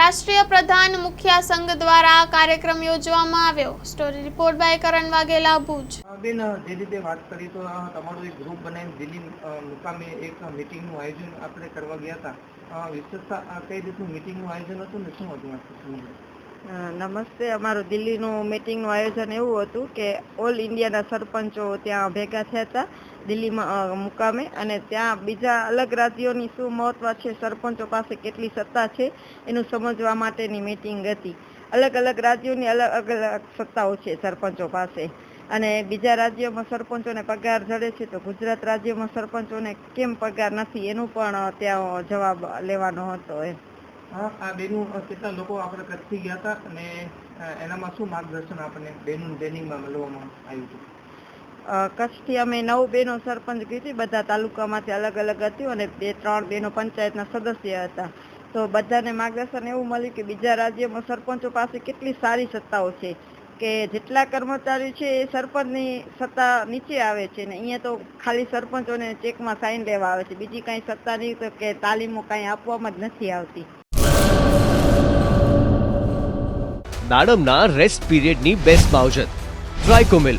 રાષ્ટ્રીય પ્રધાન મુખ્ય સંઘ દ્વારા આ કાર્યક્રમ યોજવામાં આવ્યો. Story report by Karan Vaghela Bhuj. બેન જે રીતે વાત કરી તો તમારું એક ગ્રુપ બનાવીને દિલ્હી મુકામે એક મિટિંગનું આયોજન આપણે કરવા ગયા હતા. વિશેષતા કઈ રીતનું મિટિંગનું આયોજન હતું ને શું હતું નમસ્તે. અમારું દિલ્હીનું મિટિંગનું આયોજન એવું હતું કે ઓલ ઇન્ડિયાના સરપંચો ત્યાં ભેગા થયા હતા. દિલ્હીમાં મુકામે અને ત્યાં બીજા અલગ રાજ્યોની શું મહત્વ છે, સરપંચો પાસે કેટલી સત્તા છે, એનું સમજવા માટેની મિટિંગ હતી. અલગ અલગ રાજ્યોની અલગ અલગ સત્તાઓ છે સરપંચો પાસે. અને બીજા રાજ્યોમાં સરપંચોને પગાર જડે છે તો ગુજરાત રાજ્યમાં સરપંચોને કેમ પગાર નથી? એનું પણ ત્યાં જવાબ લેવાનો હતો એમ. આ બેનું કેટલા લોકો આપણે કચ્છથી ગયા હતા અને એનામાં શું માર્ગદર્શન આપણને બેનું ટ્રેનિંગમાં મળવામાં આવ્યું હતું? કચ્છથી અમે નવ બેનો સરપંચ કીધી બધા તાલુકામાંથી અલગ અલગ હતી અને બે ત્રણ બેનો પંચાયતના સદસ્ય હતા. તો બધાને માર્ગદર્શન એવું મળ્યું કે બીજા રાજ્યમાં સરપંચો પાસે કેટલી સારી સત્તાઓ છે કે જેટલા કર્મચારી છે એ સરપંચની સત્તા નીચે આવે છે ને અહીંયા તો ખાલી સરપંચોને ચેકમાં સાઈન લેવા આવે છે. બીજી કાંઈ સત્તા નહીં કે તાલીમો કાંઈ આપવામાં જ નથી આવતી. દાડમના રેસ્ટ પીરિયડની બેસ્ટ માવજત ટ્રાઇકોમિલ